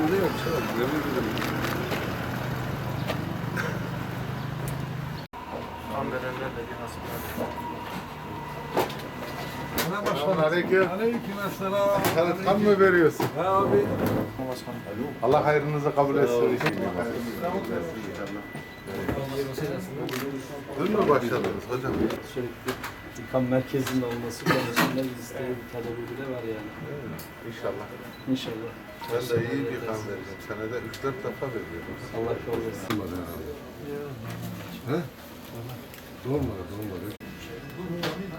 Sizde yok. Aleyküm. Aleyküm selam. Sen kan mı veriyorsun? Ha abi. Allah hayrınızı kabul etsin. Dün mü başladınız hocam? Sürekli İKAM merkezinin olması konusunda bizde bir talebi bile var yani. İnşallah. İnşallah. Ben de iyi bir kan vereceğim. Senede 3-4 defa veriyorum. Allah kabul etsin. Doğmadı, doğmadı.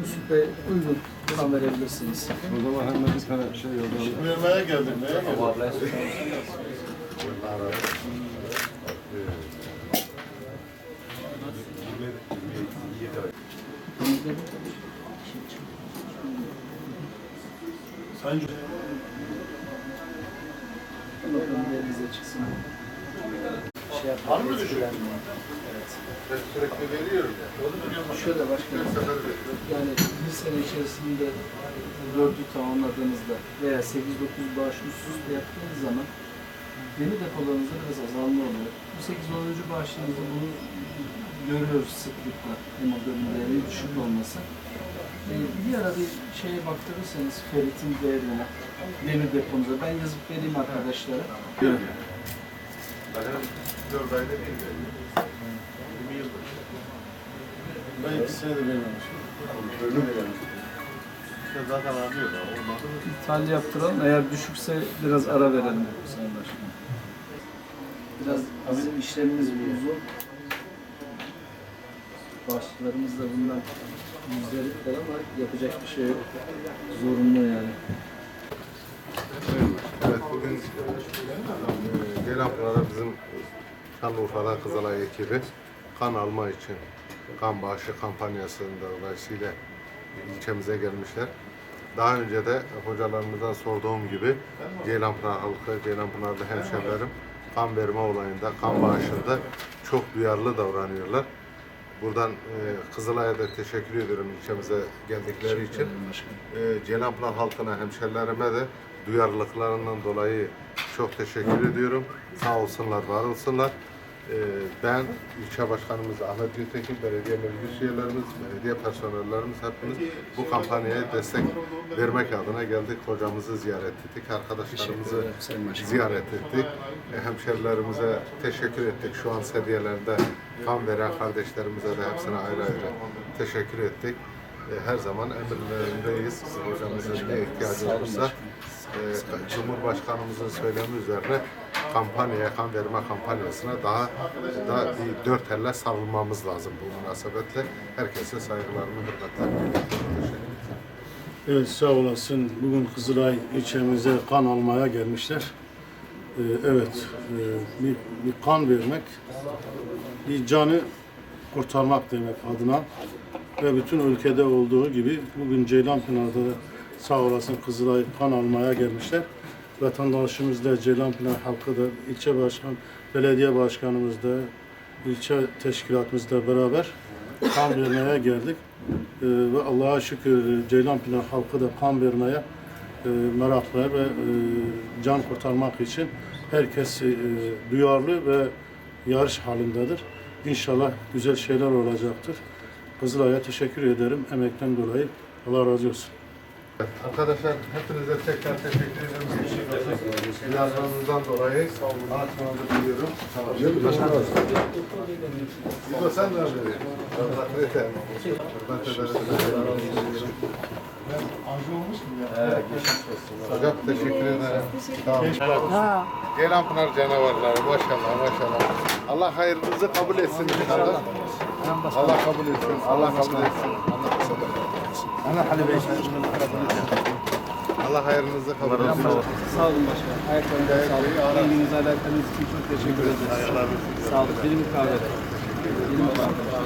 Yusuf Bey uygun kan verebilirsiniz. O zaman hemen bir tane şey yollayalım. Vermeye geldim. Neye geldim? Sayın Bakalım yerinize çıksın. Şey yapalım. Var mı düşük? Evet. Ben sürekli veriyorum ya. Şöyle başkanım. Bir sefer veriyorum. Yani bir sene içerisinde dördü tamamladığınızda veya 8-9 bağış üst üste yaptığınız zaman deri depolarınızda biraz azalma oluyor. Bu 8-10. bağışlarınızda bunu görüyoruz sıklıkla hemoglobin değerinin düşük olması. Ee, bir ara bir şeye baktırırsanız ferritin değerine, demir deponuza ben yazıp vereyim arkadaşlara. Hem 4 ayda bir veriyorum. 20 yıldır. Ben iki senedir vermemişim. İşte zaten arıyorlar. Olmadı mı? İthal yaptıralım. Eğer düşükse biraz ara verelim Sayın Başkanım. Biraz bizim işlemimiz uzun. Başlarımız da bundan müzdaripler ama yapacak bir şey yok. Zorunlu yani. Evet, bugün e, Ceylanpınar'da bizim Şanlıurfa'da Kızılay ekibi kan alma için kan bağışı kampanyasında dolayısıyla ilçemize gelmişler. Daha önce de hocalarımızdan sorduğum gibi Ceylanpınar halkı, Ceylanpınar'da hemşehrilerim kan verme olayında, kan bağışında çok duyarlı davranıyorlar. Buradan e, Kızılay'a da teşekkür ediyorum ilçemize geldikleri için. E, Ceylanpınar halkına, hemşerilerime de duyarlılıklarından dolayı çok teşekkür ediyorum. Sağ olsunlar, var olsunlar. E, ben, ilçe başkanımız Ahmet Gültekin, belediye meclis üyelerimiz, belediye personellerimiz hepimiz bu kampanyaya destek vermek adına geldik. Hocamızı ziyaret ettik, arkadaşlarımızı ziyaret ettik. E, hemşerilerimize teşekkür ettik. Şu an seviyelerde kan veren kardeşlerimize de hepsine ayrı ayrı teşekkür ettik. E, her zaman emirlerindeyiz. Hocamızın ne ihtiyacı olursa e, Cumhurbaşkanımızın söylemi üzerine kampanyaya, kan verme kampanyasına daha da dört elle sarılmamız lazım bu münasebetle. Herkese saygılarımı, hürmetlerimi. Evet sağ olasın. Bugün Kızılay ilçemize kan almaya gelmişler. Ee, evet, e, bir, bir kan vermek, bir canı kurtarmak demek adına ve bütün ülkede olduğu gibi bugün Ceylanpınar'da da sağ olasın Kızılay kan almaya gelmişler. Vatandaşımız da Ceylanpınar halkı da ilçe başkan, belediye başkanımız da ilçe teşkilatımızla beraber kan vermeye geldik. Ee, ve Allah'a şükür Ceylanpınar halkı da kan vermeye e, meraklı ve e, can kurtarmak için herkes e, duyarlı ve yarış halindedir. İnşallah güzel şeyler olacaktır. Kızılay'a teşekkür ederim emekten dolayı. Allah razı olsun. Arkadaşlar hepinize tekrar teşekkür ederim. Yardımınızdan dolayı anlatmanızı diliyorum. Başkanım. İbo sen de abi. Allah yeter. Hürmet ederim. Hocam teşekkür ederim. Olun. Ceylanpınar canavarları maşallah maşallah. Allah hayrınızı kabul etsin inşallah. Allah kabul etsin. Allah kabul etsin. Allah hayrınızı kabul etsin. Sağ olun başkanım. Ayaklarınıza sağlık. İlginize alakanız için çok teşekkür ederiz. Sağ olun. Birim kahve. Birim kahve.